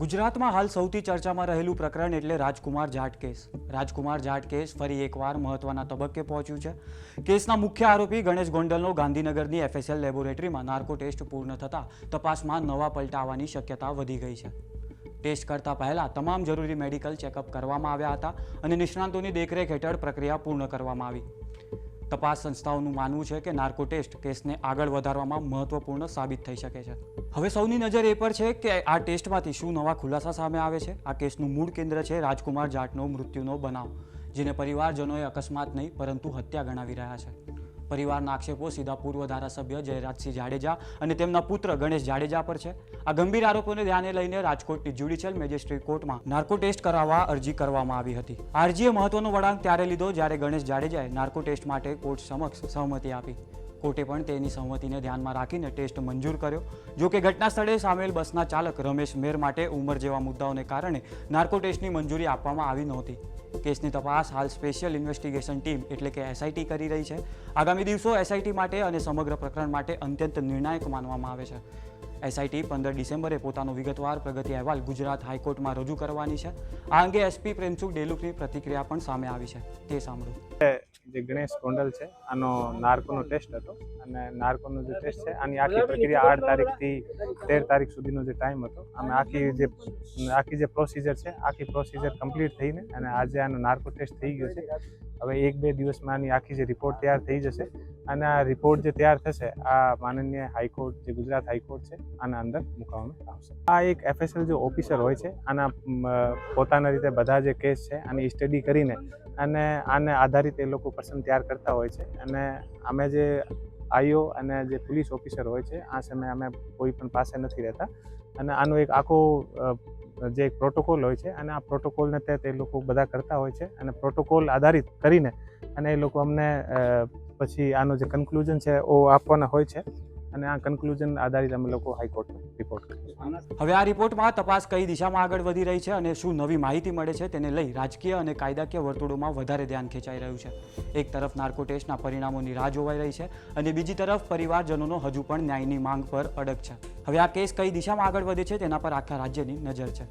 ગુજરાતમાં હાલ સૌથી ચર્ચામાં રહેલું પ્રકરણ એટલે રાજકુમાર જાટ કેસ. રાજકુમાર જાટ કેસ ફરી એકવાર મહત્વના તબક્કે પહોંચ્યું છે. કેસના મુખ્ય આરોપી ગણેશ ગોંડલનો ગાંધીનગરની એફએસએલ લેબોરેટરીમાં નાર્કો ટેસ્ટ પૂર્ણ થતાં તપાસમાં નવા પલટા આવવાની શક્યતા વધી ગઈ છે. ટેસ્ટ કરતા પહેલા તમામ જરૂરી મેડિકલ ચેકઅપ કરવામાં આવ્યા હતા અને નિષ્ણાંતોની દેખરેખ હેઠળ પ્રક્રિયા પૂર્ણ કરવામાં આવી. તપાસ સંસ્થાઓનું માનવું છે કે નાર્કો ટેસ્ટ કેસને આગળ વધારવામાં મહત્વપૂર્ણ સાબિત થઈ શકે છે. હવે સૌની નજર એ પર છે કે આ ટેસ્ટમાંથી શું નવા ખુલાસા સામે આવે છે? આ કેસનું મૂળ કેન્દ્ર છે રાજકુમાર જાટનો મૃત્યુનો બનાવ, જેને પરિવારજનોએ અકસ્માત નહીં, પરંતુ હત્યા ગણાવી રહ્યા છે. પરિવારના આક્ષેપો સીધા પૂર્વ ધારાસભ્ય જયરાજસિંહ જાડેજા અને તેમના પુત્ર ગણેશ જાડેજા પર છે. આ ગંભીર આરોપોને ધ્યાને લઈને રાજકોટની જ્યુડિશિયલ મેજિસ્ટ્રેટ કોર્ટમાં નાર્કો ટેસ્ટ કરાવવા અરજી કરવામાં આવી હતી. આ અરજીએ મહત્વનો વળાંક ત્યારે લીધો જ્યારે ગણેશ જાડેજાએ નાર્કો ટેસ્ટ માટે કોર્ટ સમક્ષ સહમતિ આપી. કોર્ટે પણ તેની સહમતિને ધ્યાનમાં રાખીને ટેસ્ટ મંજૂર કર્યો. જો કે ઘટના સ્થળે સામેલ બસના ચાલક રમેશ મેર માટે ઉંમર જેવા મુદ્દાઓને કારણે નાર્કો ટેસ્ટની મંજૂરી આપવામાં આવી નહોતી. કેસની તપાસ હાલ સ્પેશિયલ ઇન્વેસ્ટિગેશન ટીમ એટલે કે એસઆઈટી કરી રહી છે. આગામી દિવસો એસઆઈટી માટે અને સમગ્ર પ્રકરણ માટે અત્યંત નિર્ણાયક માનવામાં આવે છે. એસઆઈટી પંદર ડિસેમ્બરે પોતાનો વિગતવાર પ્રગતિ અહેવાલ ગુજરાત હાઈકોર્ટમાં રજૂ કરવાની છે. આ અંગે એસપી પ્રેમસુખ ડેલુકની પ્રતિક્રિયા પણ સામે આવી છે. તે સાંભળો. જે ગણેશ ગોંડલ છે, આનો નાર્કોનો ટેસ્ટ હતો. અને નાર્કોનો જે ટેસ્ટ છે, આની આખી પ્રક્રિયા આઠ તારીખથી તેર તારીખ સુધીનો જે ટાઈમ હતો. અમે આખી જે આખી જે પ્રોસિજર છે, આખી પ્રોસિજર કમ્પ્લીટ થઈને અને આજે આનો નાર્કો ટેસ્ટ થઈ ગયો છે. હવે એક બે દિવસમાં આની આખી જે રિપોર્ટ તૈયાર થઈ જશે. અને આ રિપોર્ટ જે તૈયાર થશે, આ માનનીય હાઈકોર્ટ જે ગુજરાત હાઈકોર્ટ છે, આના અંદર મૂકવામાં આવશે. આ એક એફએસએલ જે ઓફિસર હોય છે, આના પોતાના રીતે બધા જે કેસ છે, આની સ્ટડી કરીને અને આને આધારિત એ લોકો પસંદ તૈયાર કરતા હોય છે. અને અમે જે આઈઓ અને જે પોલીસ ઓફિસર હોય છે, આ સમયે અમે કોઈ પણ પાસે નથી રહેતા. અને આનો એક આખો જે એક પ્રોટોકોલ હોય છે, અને આ પ્રોટોકોલને તે તે લોકો બધા કરતા હોય છે. અને પ્રોટોકોલ આધારિત કરીને અને એ લોકો અમને પછી આનો જે કન્ક્લુઝન છે, ઓ આપવાના હોય છે. અને આ કન્ક્લુઝન આધારિત અમે લોકો હાઈકોર્ટમાં રિપોર્ટ હવે આ રિપોર્ટમાં તપાસ કઈ દિશામાં આગળ વધી રહી છે અને શું નવી માહિતી મળે છે તેને લઈ રાજકીય અને કાયદાકીય વર્તુળોમાં વધારે ધ્યાન ખેંચાઈ રહ્યું છે. એક તરફ નાર્કો ટેસ્ટના પરિણામોની રાહ જોવાઈ રહી છે અને બીજી તરફ પરિવારજનોનો હજુ પણ ન્યાયની માંગ પર અડગ છે. હવે આ કેસ કઈ દિશામાં આગળ વધે છે તેના પર આખા રાજ્યની નજર છે.